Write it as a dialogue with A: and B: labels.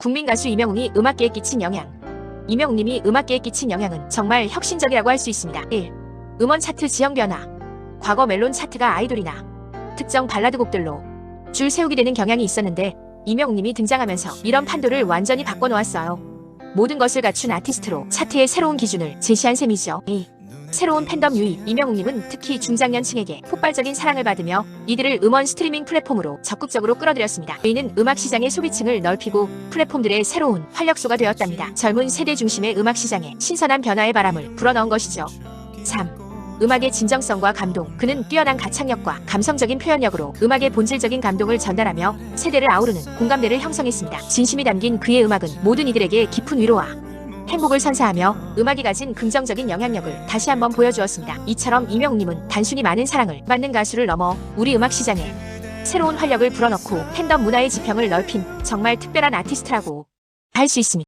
A: 국민 가수 이명웅이 음악계에 끼친 영향. 이명웅님이 음악계에 끼친 영향은 정말 혁신적이라고 할 수 있습니다. 1. 음원 차트 지형 변화. 과거 멜론 차트가 아이돌이나 특정 발라드 곡들로 줄 세우게 되는 경향이 있었는데 이명웅님이 등장하면서 이런 판도를 완전히 바꿔놓았어요. 모든 것을 갖춘 아티스트로 차트의 새로운 기준을 제시한 셈이죠. 2. 새로운 팬덤 유입 이명웅님은 특히 중장년층에게 폭발적인 사랑을 받으며 이들을 음원 스트리밍 플랫폼으로 적극적으로 끌어들였습니다. 이는 음악 시장의 소비층을 넓히고 플랫폼들의 새로운 활력소가 되었답니다. 젊은 세대 중심의 음악 시장에 신선한 변화의 바람을 불어넣은 것이죠. 3. 음악의 진정성과 감동. 그는 뛰어난 가창력과 감성적인 표현력으로 음악의 본질적인 감동을 전달하며 세대를 아우르는 공감대를 형성했습니다. 진심이 담긴 그의 음악은 모든 이들에게 깊은 위로와 행복을 선사하며 음악이 가진 긍정적인 영향력을 다시 한번 보여주었습니다. 이처럼 이명웅님은 단순히 많은 사랑을 받는 가수를 넘어 우리 음악 시장에 새로운 활력을 불어넣고 팬덤 문화의 지평을 넓힌 정말 특별한 아티스트라고 할 수 있습니다.